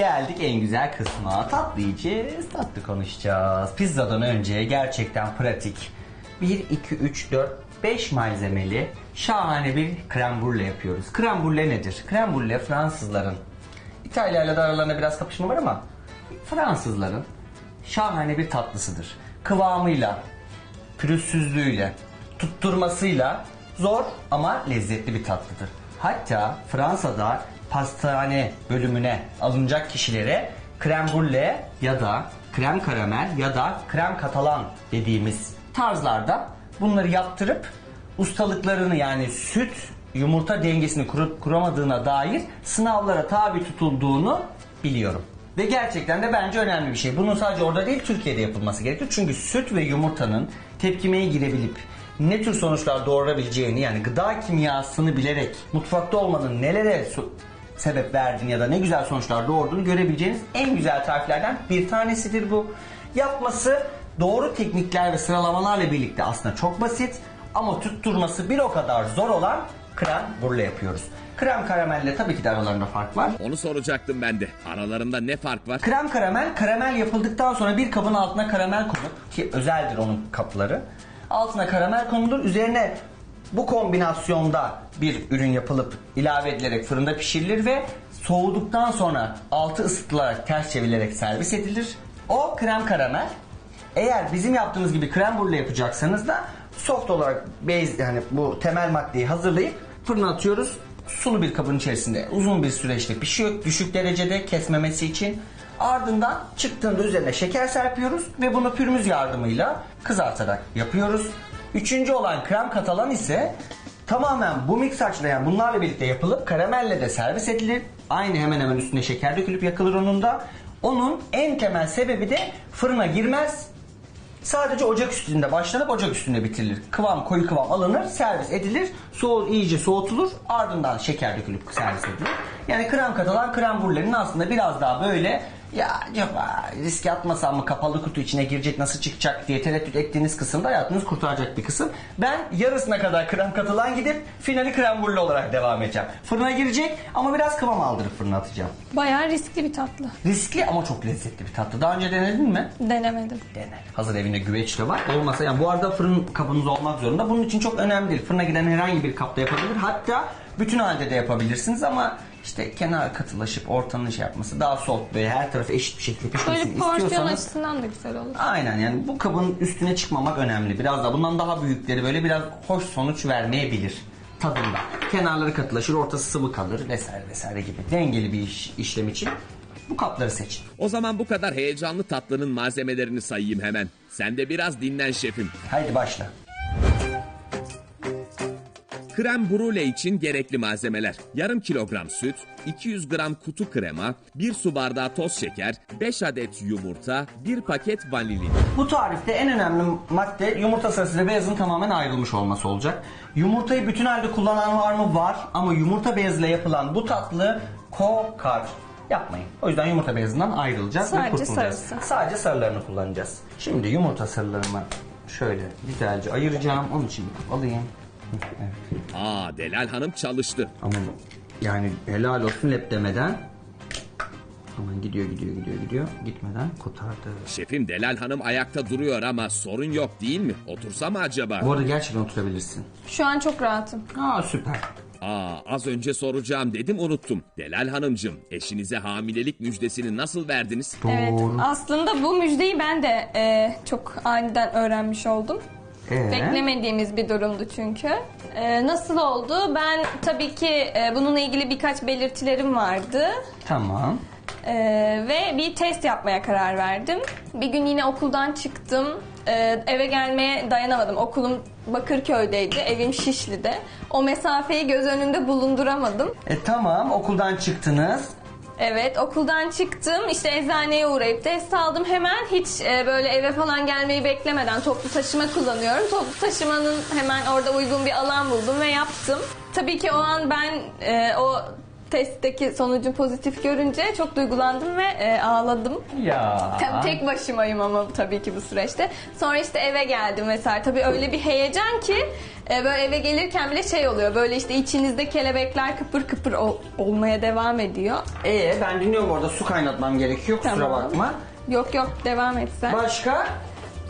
Geldik en güzel kısma. Tatlı yiyeceğiz, tatlı konuşacağız. Pizzadan önce gerçekten pratik. 1, 2, 3, 4, 5 malzemeli şahane bir krem brulee yapıyoruz. Krem brulee nedir? Krem brulee Fransızların, İtalya'yla da aralarında biraz kapışma var ama Fransızların şahane bir tatlısıdır. Kıvamıyla, pürüzsüzlüğüyle, tutturmasıyla zor ama lezzetli bir tatlıdır. Hatta Fransa'da pastane bölümüne alınacak kişilere krem brulee ya da krem karamel ya da krem katalan dediğimiz tarzlarda bunları yaptırıp ustalıklarını yani süt yumurta dengesini kurup kuramadığına dair sınavlara tabi tutulduğunu biliyorum. Ve gerçekten de bence önemli bir şey. Bunun sadece orada değil Türkiye'de yapılması gerekiyor. Çünkü süt ve yumurtanın tepkimeye girebilip ne tür sonuçlar doğurabileceğini yani gıda kimyasını bilerek mutfakta olmanın nelere sebep verdiğini ya da ne güzel sonuçlar doğurduğunu görebileceğiniz en güzel tariflerden bir tanesidir bu. Yapması doğru teknikler ve sıralamalarla birlikte aslında çok basit ama tutturması bir o kadar zor olan krem brulee yapıyoruz. Krem karamelle tabii ki de aralarında fark var. Onu soracaktım ben de. Aralarında ne fark var? Krem karamel, karamel yapıldıktan sonra bir kabın altına karamel konup ki özeldir onun kapları. Altına karamel konulur. Üzerine bu kombinasyonda bir ürün yapılıp ilave edilerek fırında pişirilir ve soğuduktan sonra altı ısıtılarak ters çevrilerek servis edilir. O krem karamel. Eğer bizim yaptığımız gibi krem brulee yapacaksanız da soft olarak base yani bu temel maddeyi hazırlayıp fırına atıyoruz. Sulu bir kabın içerisinde uzun bir süreçte pişiyor. Düşük derecede kesmemesi için. Ardından çıktığında üzerine şeker serpiyoruz ve bunu pürmüz yardımıyla kızartarak yapıyoruz. Üçüncü olan krem katalan ise tamamen bu miksaçla yani bunlarla birlikte yapılıp karamelle de servis edilir. Aynı hemen hemen üstüne şeker dökülüp yakılır onun da. Onun en temel sebebi de fırına girmez. Sadece ocak üstünde başlanıp ocak üstünde bitirilir. Kıvam koyu kıvam alınır, servis edilir. Soğur iyice soğutulur. Ardından şeker dökülüp servis edilir. Yani krem katılan krem brûlenin aslında biraz daha böyle ya acaba riske atmasam mı kapalı kutu içine girecek nasıl çıkacak diye tereddüt ettiğiniz kısımda hayatınızı kurtaracak bir kısım. Ben yarısına kadar krem katılan gidip finali krem brulee olarak devam edeceğim. Fırına girecek ama biraz kıvam aldırıp fırına atacağım. Bayağı riskli bir tatlı. Riskli ama çok lezzetli bir tatlı. Daha önce denedin mi? Denemedim. Dene. Hazır evinde güveç de var. Olmasa yani bu arada fırın kabınız olmak zorunda. Bunun için çok önemli değil. Fırına giden herhangi bir kapta yapabilir. Hatta bütün halde de yapabilirsiniz ama işte kenar katılaşıp ortanın şey yapması daha soft böyle her tarafı eşit bir şekilde pişmesini Böyle porsiyon istiyorsanız açısından da güzel olur. Aynen yani bu kabın üstüne çıkmamak önemli. Biraz da bundan daha büyükleri böyle biraz hoş sonuç vermeyebilir tadında. Kenarları katılaşır, ortası sıvı kalır vesaire vesaire gibi. Dengeli bir iş, işlem için bu kapları seçin. O zaman bu kadar heyecanlı tatlının malzemelerini sayayım hemen. Sen de biraz dinlen şefim. Haydi başla. Krem brulee için gerekli malzemeler. Yarım kilogram süt, 200 gram kutu krema, 1 su bardağı toz şeker, 5 adet yumurta, 1 paket vanilin. Bu tarifte en önemli madde yumurta sarısıyla beyazın tamamen ayrılmış olması olacak. Yumurtayı bütün halde kullanan var mı? Var. Ama yumurta beyazıyla yapılan bu tatlı kokar. Yapmayın. O yüzden yumurta beyazından ayrılacağız Sadece ve kurtulacağız. sarısı. Sadece sarılarını kullanacağız. Şimdi yumurta sarılarımı şöyle güzelce ayıracağım. Onun için alayım. Evet. Aa Delal Hanım çalıştı. Ama yani helal olsun lep demeden Aman gidiyor gidiyor gidiyor gidiyor. Gitmeden kurtardı. Şefim Delal Hanım ayakta duruyor ama sorun yok değil mi? Otursa mı acaba? Bu arada gerçekten oturabilirsin. Şu an çok rahatım. Aa süper. Aa az önce soracağım dedim unuttum. Delal Hanımcığım eşinize hamilelik müjdesini nasıl verdiniz? Evet. Aslında bu müjdeyi ben de e, çok aniden öğrenmiş oldum. Ee? Beklemediğimiz bir durumdu çünkü. E, nasıl oldu? Ben tabii ki e, bununla ilgili birkaç belirtilerim vardı. Tamam. E, ve bir test yapmaya karar verdim. Bir gün yine okuldan çıktım. E, eve gelmeye dayanamadım. Okulum Bakırköy'deydi, evim Şişli'de. O mesafeyi göz önünde bulunduramadım. E tamam okuldan çıktınız. Evet okuldan çıktım işte eczaneye uğrayıp test aldım hemen hiç e, böyle eve falan gelmeyi beklemeden toplu taşıma kullanıyorum. Toplu taşımanın hemen orada uygun bir alan buldum ve yaptım. Tabii ki o an ben e, o testteki sonucu pozitif görünce çok duygulandım ve e, ağladım. Ya. Tabii tek başımayım ama tabii ki bu süreçte. Sonra işte eve geldim mesela. Tabii öyle bir heyecan ki e, böyle eve gelirken bile şey oluyor. Böyle işte içinizde kelebekler kıpır kıpır ol- olmaya devam ediyor. Ee, ben dinliyorum orada su kaynatmam gerekiyor kusura Tamam. bakma. Yok yok devam et sen. Başka?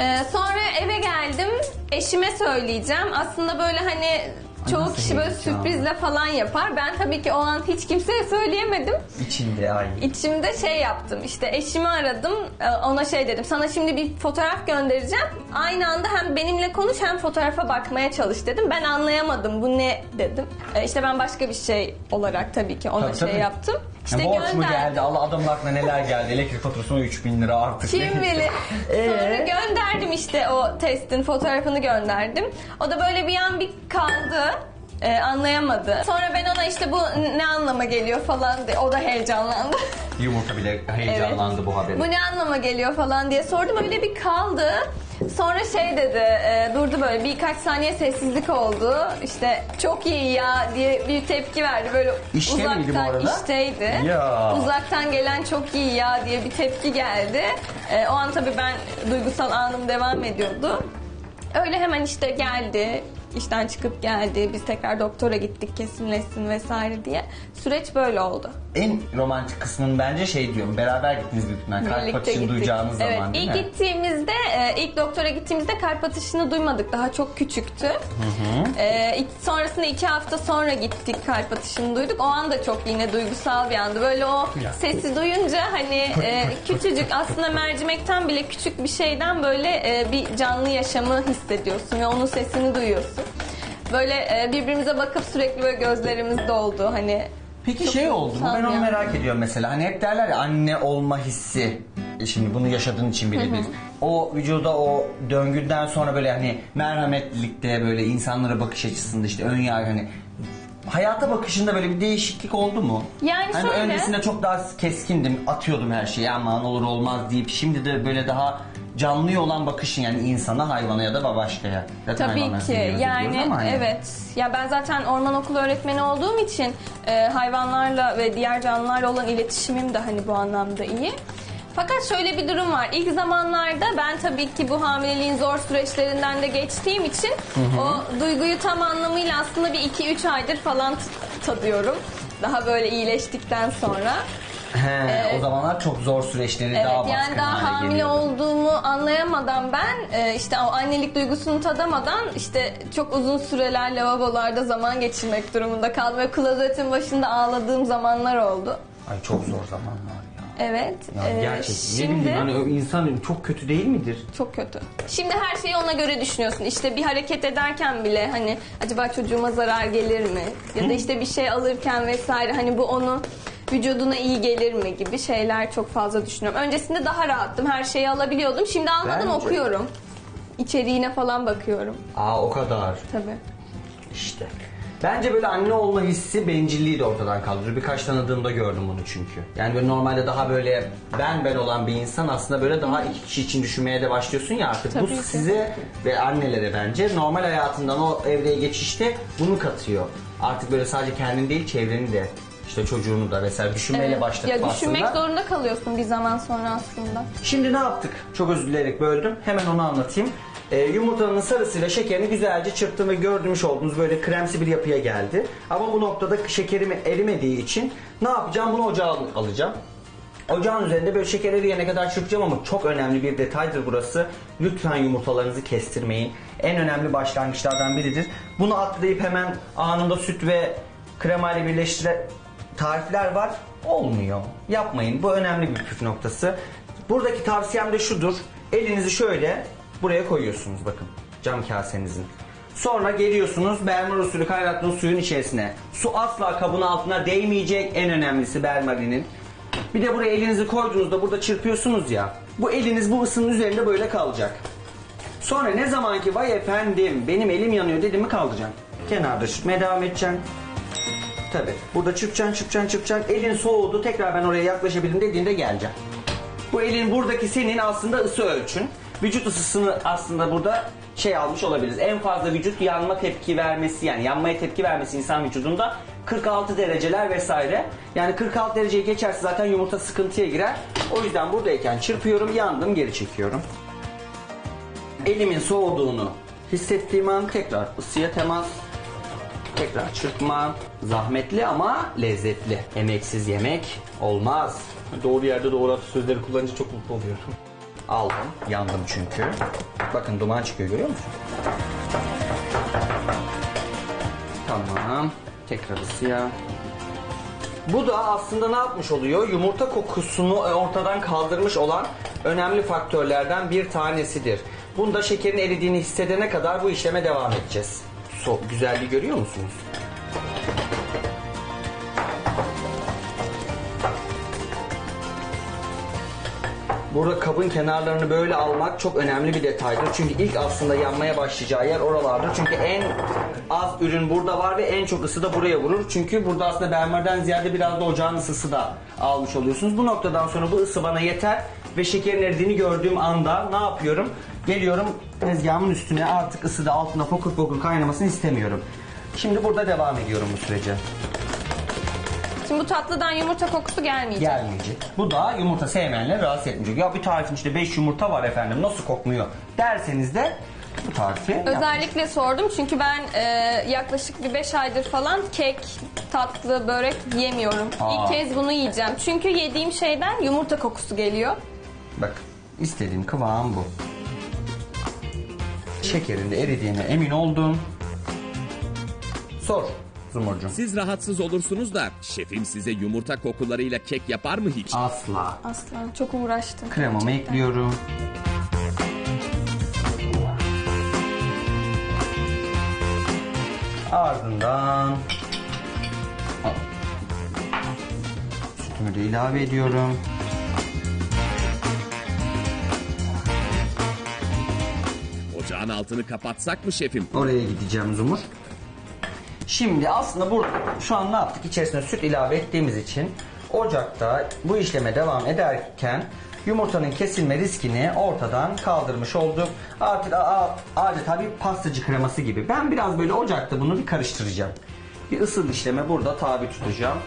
Ee, sonra eve geldim. Eşime söyleyeceğim. Aslında böyle hani çoğu kişi böyle sürprizle falan yapar. Ben tabii ki o an hiç kimseye söyleyemedim. İçinde ay. İçimde şey yaptım. İşte eşimi aradım. Ee, Ona şey dedim. Sana şimdi bir fotoğraf göndereceğim. Aynı anda hem benimle konuş hem fotoğrafa bakmaya çalış dedim. Ben anlayamadım. Bu ne dedim. Ee, işte ben başka bir şey olarak tabii ki ona Tabii, şey tabii. yaptım. İşte borç mu gönderdim. geldi? Allah adamın aklına neler geldi? Elektrik faturası 3000 lira artık. Kim bilir. Ee? Sonra gönderdim işte o testin fotoğrafını gönderdim. O da böyle bir an bir kaldı. Ee, anlayamadı. Sonra ben ona işte bu ne anlama geliyor falan diye. O da heyecanlandı. Yumurta bile heyecanlandı bu haberi. bu ne anlama geliyor falan diye sordum. Öyle bir kaldı. Sonra şey dedi, e, durdu böyle birkaç saniye sessizlik oldu. İşte çok iyi ya diye bir tepki verdi. Böyle İşte uzaktan miydi bu arada? işteydi. Ya. Uzaktan gelen çok iyi ya diye bir tepki geldi. E, o an tabii ben duygusal anım devam ediyordu. Öyle hemen işte geldi. İşten çıkıp geldi. Biz tekrar doktora gittik kesinleşsin vesaire diye. Süreç böyle oldu. En romantik kısmının bence şey diyorum. Beraber gittiniz büyük ihtimalle. Kalp Birlikte atışını gittik. duyacağınız evet, zaman değil ilk mi? gittiğimizde, e, ilk doktora gittiğimizde kalp atışını duymadık. Daha çok küçüktü. E, ilk- sonrasında iki hafta sonra gittik kalp atışını duyduk. O anda çok yine duygusal bir andı. Böyle o Ya. sesi duyunca hani e, küçücük aslında mercimekten bile küçük bir şeyden böyle e, bir canlı yaşamı hissediyorsun ve onun sesini duyuyorsun. Böyle e, birbirimize bakıp sürekli böyle gözlerimiz doldu. Hani Peki Çok şey oldu mu? Ben onu merak ediyorum mesela. Hani hep derler ya anne olma hissi. E Şimdi bunu yaşadığın için birebir. O vücuda o döngüden sonra böyle hani merhametlilikte böyle insanlara bakış açısında işte ön yargı hani hayata bakışında böyle bir değişiklik oldu mu? Yani hani şöyle- öncesinde çok daha keskindim, atıyordum her şeyi aman olur olmaz deyip şimdi de böyle daha canlı olan bakışın yani insana, hayvana ya da başkaya. Zaten Tabii ki seviyoruz, yani ama hani- evet. Ya ben zaten orman okulu öğretmeni olduğum için e, hayvanlarla ve diğer canlılarla olan iletişimim de hani bu anlamda iyi. Fakat şöyle bir durum var. İlk zamanlarda ben tabii ki bu hamileliğin zor süreçlerinden de geçtiğim için o duyguyu tam anlamıyla aslında bir 2-3 aydır falan t- tadıyorum. Daha böyle iyileştikten sonra. He, o zamanlar çok zor süreçleri Evet daha baskın yani daha hamile geliyordu. olduğumu anlayamadan ben e, işte o annelik duygusunu tadamadan işte çok uzun süreler lavabolarda zaman geçirmek durumunda kaldım ve klozetin başında ağladığım zamanlar oldu. Ay çok zor zamanlar ya. Evet. Ya e, gerçekten ne şimdi bileyim hani insan çok kötü değil midir? çok kötü. Şimdi her şeyi ona göre düşünüyorsun. İşte bir hareket ederken bile hani acaba çocuğuma zarar gelir mi? Ya da işte bir şey alırken vesaire hani bu onu vücuduna iyi gelir mi gibi şeyler çok fazla düşünüyorum. Öncesinde daha rahattım. Her şeyi alabiliyordum. Şimdi almadan Bence- okuyorum. İçeriğine falan bakıyorum. Aa o kadar. Tabii. İşte. Bence böyle anne olma hissi bencilliği de ortadan kaldırır. Birkaç tanıdığımda gördüm bunu çünkü. Yani böyle normalde daha böyle ben ben olan bir insan aslında böyle daha iki kişi için düşünmeye de başlıyorsun ya artık. Tabii Bu ki. size ve annelere bence normal hayatından o evreye geçişte bunu katıyor. Artık böyle sadece kendin değil çevreni de işte çocuğunu da vesaire düşünmeyle Evet. başlatıp Ya düşünmek aslında. zorunda kalıyorsun bir zaman sonra aslında. Şimdi ne yaptık? Çok özür dileyerek böldüm. Hemen onu anlatayım. Ee, yumurtanın sarısıyla şekerini güzelce çırptım ve gördüğümüz olduğunuz böyle kremsi bir yapıya geldi. Ama bu noktada şekerim erimediği için ne yapacağım? Bunu ocağa al- alacağım. Ocağın üzerinde böyle şeker eriyene kadar çırpacağım ama çok önemli bir detaydır burası. Lütfen yumurtalarınızı kestirmeyin. En önemli başlangıçlardan biridir. Bunu atlayıp hemen anında süt ve krema ile birleştire tarifler var. Olmuyor. Yapmayın. Bu önemli bir püf noktası. Buradaki tavsiyem de şudur. Elinizi şöyle buraya koyuyorsunuz bakın. Cam kasenizin. Sonra geliyorsunuz bermer usulü kaynattığınız suyun içerisine. Su asla kabın altına değmeyecek. En önemlisi bermarinin. Bir de buraya elinizi koyduğunuzda burada çırpıyorsunuz ya. Bu eliniz bu ısının üzerinde böyle kalacak. Sonra ne zaman ki vay efendim benim elim yanıyor dediğimi kaldıracaksın. Kenarda çırpmaya devam edeceksin. Tabi. Burada çırpacaksın, çırpacaksın, çırpacaksın. Elin soğudu. Tekrar ben oraya yaklaşabilirim dediğinde geleceğim. Bu elin buradaki senin aslında ısı ölçün. Vücut ısısını aslında burada şey almış olabiliriz. En fazla vücut yanma tepki vermesi yani yanmaya tepki vermesi insan vücudunda 46 dereceler vesaire. Yani 46 dereceyi geçerse zaten yumurta sıkıntıya girer. O yüzden buradayken çırpıyorum, yandım, geri çekiyorum. Elimin soğuduğunu hissettiğim an tekrar ısıya temas, tekrar çırpma. Zahmetli ama lezzetli. Emeksiz yemek olmaz. Doğru yerde doğru atasözleri kullanınca çok mutlu oluyorum. Aldım. Yandım çünkü. Bakın duman çıkıyor görüyor musun? Tamam. Tekrar ısıya. Bu da aslında ne yapmış oluyor? Yumurta kokusunu ortadan kaldırmış olan önemli faktörlerden bir tanesidir. Bunda şekerin eridiğini hissedene kadar bu işleme devam edeceğiz. So güzelliği görüyor musunuz? Burada kabın kenarlarını böyle almak çok önemli bir detaydır. Çünkü ilk aslında yanmaya başlayacağı yer oralardır. Çünkü en az ürün burada var ve en çok ısı da buraya vurur. Çünkü burada aslında benmerden ziyade biraz da ocağın ısısı da almış oluyorsunuz. Bu noktadan sonra bu ısı bana yeter ve şekerin eridiğini gördüğüm anda ne yapıyorum? Geliyorum tezgahımın üstüne artık ısıda altına fokur fokur kaynamasını istemiyorum. Şimdi burada devam ediyorum bu sürece. Şimdi bu tatlıdan yumurta kokusu gelmeyecek. gelmeyecek. Bu da yumurta sevmeyenleri rahatsız etmeyecek. Ya bir tarifin işte 5 yumurta var efendim nasıl kokmuyor derseniz de bu tarifi Özellikle sordum çünkü ben e, yaklaşık bir 5 aydır falan kek, tatlı, börek yemiyorum. Aa. İlk kez bunu yiyeceğim. Çünkü yediğim şeyden yumurta kokusu geliyor. Bak istediğim kıvam bu. Şekerin de eridiğine emin oldum. Sor Zumurcuğum. Siz rahatsız olursunuz da şefim size yumurta kokularıyla kek yapar mı hiç? Asla. Aslan çok uğraştım. Kremamı gerçekten. ekliyorum. Ardından sütümü de ilave ediyorum. Ocağın altını kapatsak mı şefim? Oraya gideceğim Zumur. Şimdi aslında burada şu an ne yaptık? İçerisine süt ilave ettiğimiz için ocakta bu işleme devam ederken yumurtanın kesilme riskini ortadan kaldırmış olduk. Artık adeta bir pastacı kreması gibi. Ben biraz böyle ocakta bunu bir karıştıracağım. Bir ısıl işleme burada tabi tutacağım.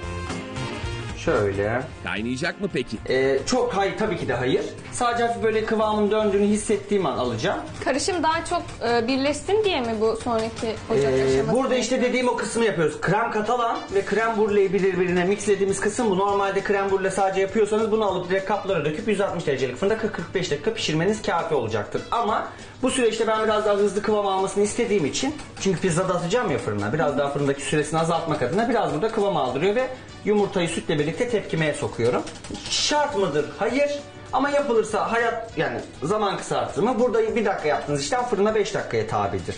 Şöyle. Kaynayacak mı peki? Ee, çok hayır tabii ki de hayır. Sadece hafif böyle kıvamın döndüğünü hissettiğim an alacağım. Karışım daha çok e, birleşsin diye mi bu sonraki ocak Ee, aşaması? burada işte dediğim o kısmı yapıyoruz. Krem katalan ve krem brüleyi birbirine mixlediğimiz kısım bu. Normalde krem brüle sadece yapıyorsanız bunu alıp direkt kaplara döküp 160 derecelik fırında 40-45 dakika pişirmeniz kafi olacaktır. Ama bu süreçte ben biraz daha hızlı kıvam almasını istediğim için çünkü pizzada atacağım ya fırına biraz daha fırındaki süresini azaltmak adına biraz burada kıvam aldırıyor ve yumurtayı sütle birlikte tepkimeye sokuyorum. Şart mıdır? Hayır. Ama yapılırsa hayat yani zaman kısaltır mı? Burada bir dakika yaptığınız işlem fırına 5 dakikaya tabidir.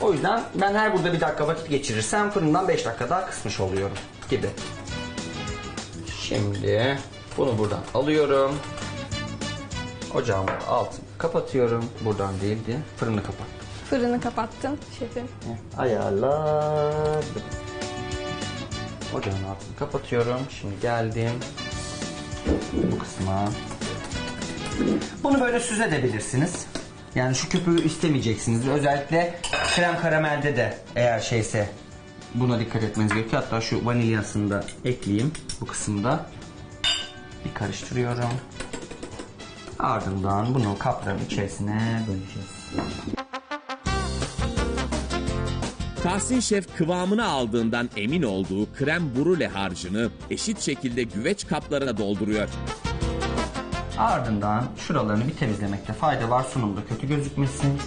O yüzden ben her burada bir dakika vakit geçirirsem fırından 5 dakika daha kısmış oluyorum gibi. Şimdi bunu buradan alıyorum. Ocağımın altını kapatıyorum. Buradan değildi. Fırını kapat. Fırını kapattım şefim. Ayarladım. Ocağın altını kapatıyorum. Şimdi geldim. Bu kısma. Bunu böyle süzebilirsiniz. Yani şu köpüğü istemeyeceksiniz. Özellikle krem karamelde de eğer şeyse buna dikkat etmeniz gerekiyor. Hatta şu vanilyasını da ekleyeyim bu kısımda. Bir karıştırıyorum. Ardından bunu kapların içerisine böleceğiz. Tahsin Şef kıvamını aldığından emin olduğu krem brûle harcını eşit şekilde güveç kaplarına dolduruyor. Ardından şuralarını bir temizlemekte fayda var. Sunumda kötü gözükmesin.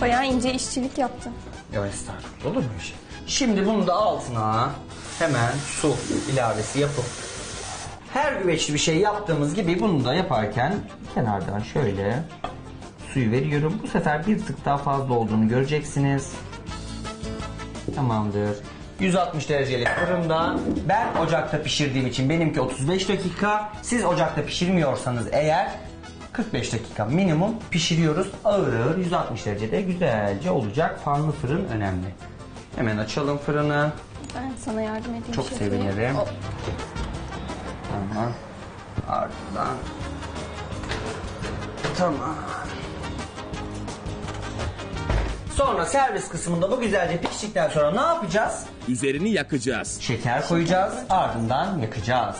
Bayağı ince işçilik yaptım. Ya estağfurullah olur mu öyle şey? Şimdi bunu da altına hemen su ilavesi yapıp her güveçli bir şey yaptığımız gibi bunu da yaparken kenardan şöyle suyu veriyorum. Bu sefer bir tık daha fazla olduğunu göreceksiniz. Tamamdır. 160 derecelik fırında ben ocakta pişirdiğim için benimki 35 dakika. Siz ocakta pişirmiyorsanız eğer 45 dakika minimum pişiriyoruz. Ağır ağır 160 derecede güzelce olacak. Fanlı fırın önemli. Hemen açalım fırını. Ben sana yardım edeyim Çok şefim. sevinirim. O- Tamam. Ardından. Tamam. Sonra servis kısmında bu güzelce piştikten sonra ne yapacağız? Üzerini yakacağız. Şeker koyacağız, ardından yakacağız.